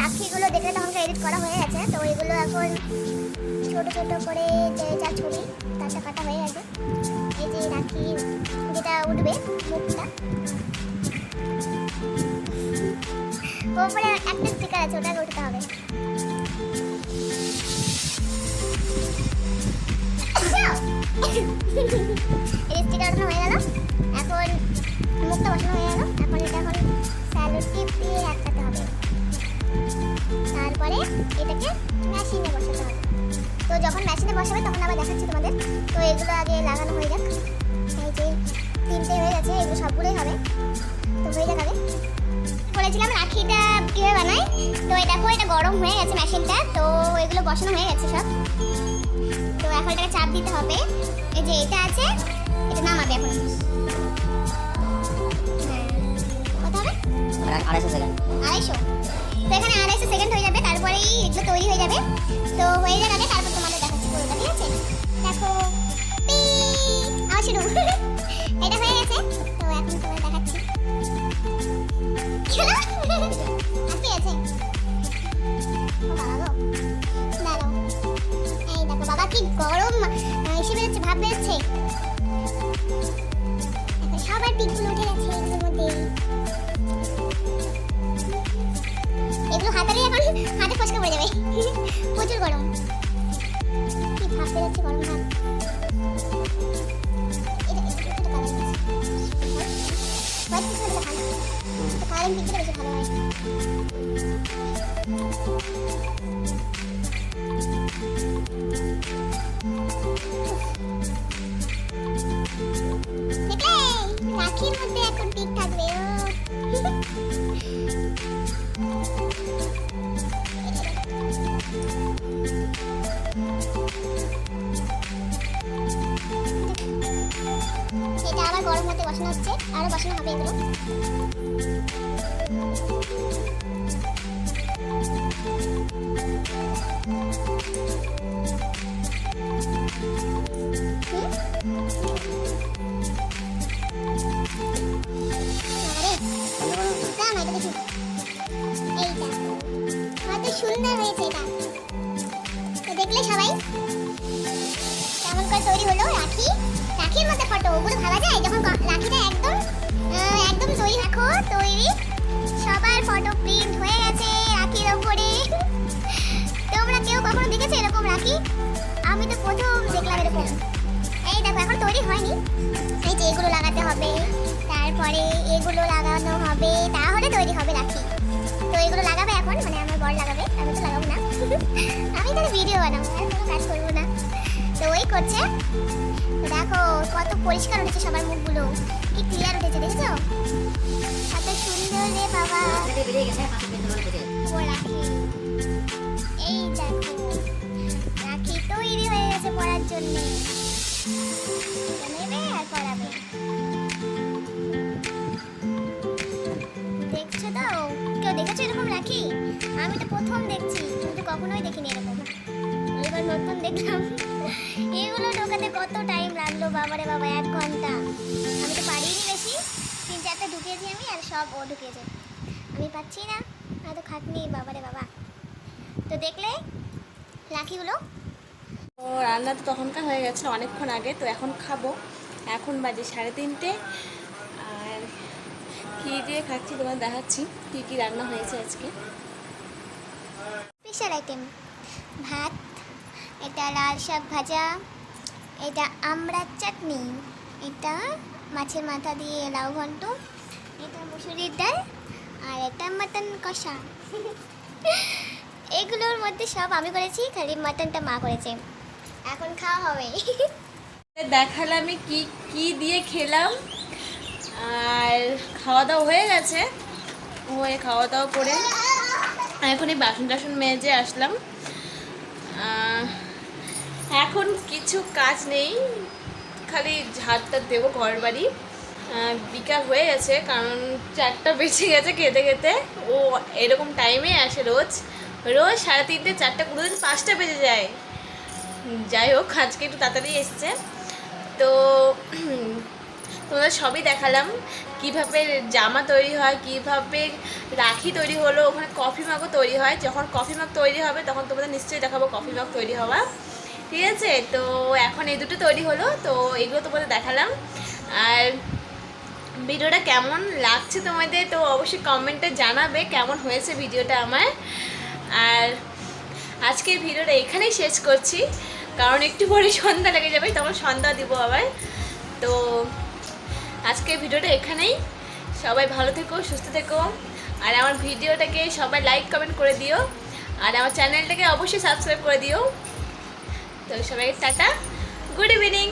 রাখিগুলো দেখলে তখন এডিট করা হয়ে গেছে। তো এগুলো এখন ছোট ছোট করে যে যা ছবি তারটা কাটা হয়ে গেছে। এই যে রাখি যেটা উঠবে মুখটা ওপরে একটা স্টিকার আছে, ওটাকে উঠতে হবে। এই স্টিকার ওঠানো হয়ে গেল। এখন মুখটা বসানো হয়ে গেল। এখন এটা এখন স্যালো টিপ দিয়ে আটকাতে হবে। তারপরে এটাকে মেশিনে বসাতে হবে। তো যখন মেশিনে বসাবে তখন আবার দেখাচ্ছি তোমাদের। তো এগুলো আগে লাগানো হয়ে যাক। এই যে তিনটে হয়ে গেছে এগুলো সবগুলোই হবে। তো হয়ে যাক আগে। বলেছিলাম রাখিটা কীভাবে বানাই? তো দেখো এটা গরম হয়ে গেছে মেশিনটা তো এগুলো বসানো হয়ে গেছে সব। তো এখন এটাকে চাপ দিতে হবে। এই যে এটা আছে এটা নামাবে এখন। হ্যাঁ। কত হবে? আড়াইশো সেকেন্ড আড়াইশো। তো এখানে আড়াইশো সেকেন্ড হয়ে যাবে, তারপরেই এগুলো তৈরি হয়ে যাবে। তো হয়ে যাওয়ার আগে তারপর তোমাদের দেখাচ্ছি পুরোটা, ঠিক আছে? দেখো আবার এটা হয়ে গেছে, তো এখন দেখাচ্ছি। গরম সবার পিকগুলো উঠে গেছে। গরম হতে বসানো হচ্ছে আরও বসানো হবে এগুলো। সুন্দর হয়েছে এটা। দেখলে সবাই? রাখি রাখির মধ্যে ফটো ওগুলো ভাবা যায়? যখন রাখিটা একদম একদম তৈরি রাখো, তৈরি। সবার ফটো প্রিন্ট হয়ে গেছে রাখির ওপরে। তোমরা কেউ কখনো দেখেছ এরকম রাখি? আমি তো প্রথম দেখলাম এরকম। এই দেখো, এখন তৈরি হয়নি। এই যে এগুলো লাগাতে হবে, তারপরে এগুলো লাগানো হবে, তাহলে তৈরি হবে রাখি। তো এগুলো লাগাবে এখন মানে আমার বর লাগাবে, আমি তো লাগাবো না। আমি তাহলে ভিডিও বানাবো কাজ করব না। তো ওই করছে। দেখো, কত পরিষ্কার উঠেছে সবার মুখগুলো। কি ক্লিয়ার উঠেছে দেখেছ? কত সুন্দর রে বাবা। এই দেখো রাখি তৈরি হয়ে গেছে পড়ার জন্য। নেবে আর পড়াবে। দেখছ তো? কেউ দেখেছ এরকম রাখি? আমি তো প্রথম দেখছি আমি তো কখনোই দেখিনি এরকম। এবার নতুন দেখলাম। এগুলো ঢোকাতে কত টাইম লাগল? বাবারে বাবা এক ঘণ্টা। আমি তো পারিনি বেশি। তিন চারটা ঢুকিয়েছি আমি আর সব ও ঢুকিয়েছে। আমি পাচ্ছি না এত খাটনি বাবারে বাবা। তো দেখলে রাখিগুলো ও রান্না তো তখনকার হয়ে গেছে অনেকক্ষণ আগে। তো এখন খাব। এখন বাজে সাড়ে তিনটে। আর কী দিয়ে খাচ্ছি তোমার দেখাচ্ছি কী কী রান্না হয়েছে আজকে? স্পেশাল আইটেম ভাত এটা লাল শাক ভাজা, এটা আমড়ার চাটনি, এটা মাছের মাথা দিয়ে লাউ ঘন্ট, এটা মুসুরির ডাল, আর এটা মাটন কষা। এগুলোর মধ্যে সব আমি করেছি, খালি মাটনটা মা করেছে। এখন খাওয়া হবে। দেখালাম কী কী দিয়ে খেলাম। আর খাওয়া দাওয়া হয়ে গেছে। হয়ে খাওয়া দাওয়া করে এখন এই বাসন টাসন মেজে আসলাম। এখন কিছু কাজ নেই। খালি ঝাড়টা দেবো ঘর বাড়ি বিকাল হয়ে গেছে, কারণ চারটা বেঁচে গেছে খেতে খেতে। ও এরকম টাইমে আসে রোজ। রোজ সাড়ে তিনটে, চারটা কোনো দিন পাঁচটা বেজে যায়। যাই হোক, আজকে একটু তাড়াতাড়ি এসছে। তো তোমাদের সবই দেখালাম। কীভাবে জামা তৈরি হয়, কীভাবে রাখি তৈরি হলো, ওখানে কফি মাগও তৈরি হয়। যখন কফি মাগ তৈরি হবে, তখন তোমাদের নিশ্চয়ই দেখাবো কফি মাগ তৈরি হওয়া। ঠিক আছে? তো এখন এই দুটো তৈরি হলো, তো এগুলো তোমাদের দেখালাম। আর ভিডিওটা কেমন লাগছে তোমাদের, তো অবশ্যই কমেন্টে জানাবে কেমন হয়েছে ভিডিওটা আমার। আর আজকের ভিডিওটা এখানেই শেষ করছি, কারণ একটু পরে সন্ধ্যা লেগে যাবে, তখন সন্ধ্যা দিব আবার। তো আজকের ভিডিওটা এখানেই। সবাই ভালো থেকো, সুস্থ থেকো। আর আমার ভিডিওটাকে সবাই লাইক কমেন্ট করে দিও। আর আমার চ্যানেলটাকে অবশ্যই সাবস্ক্রাইব করে দিও। তো সবাই টাটা। Good evening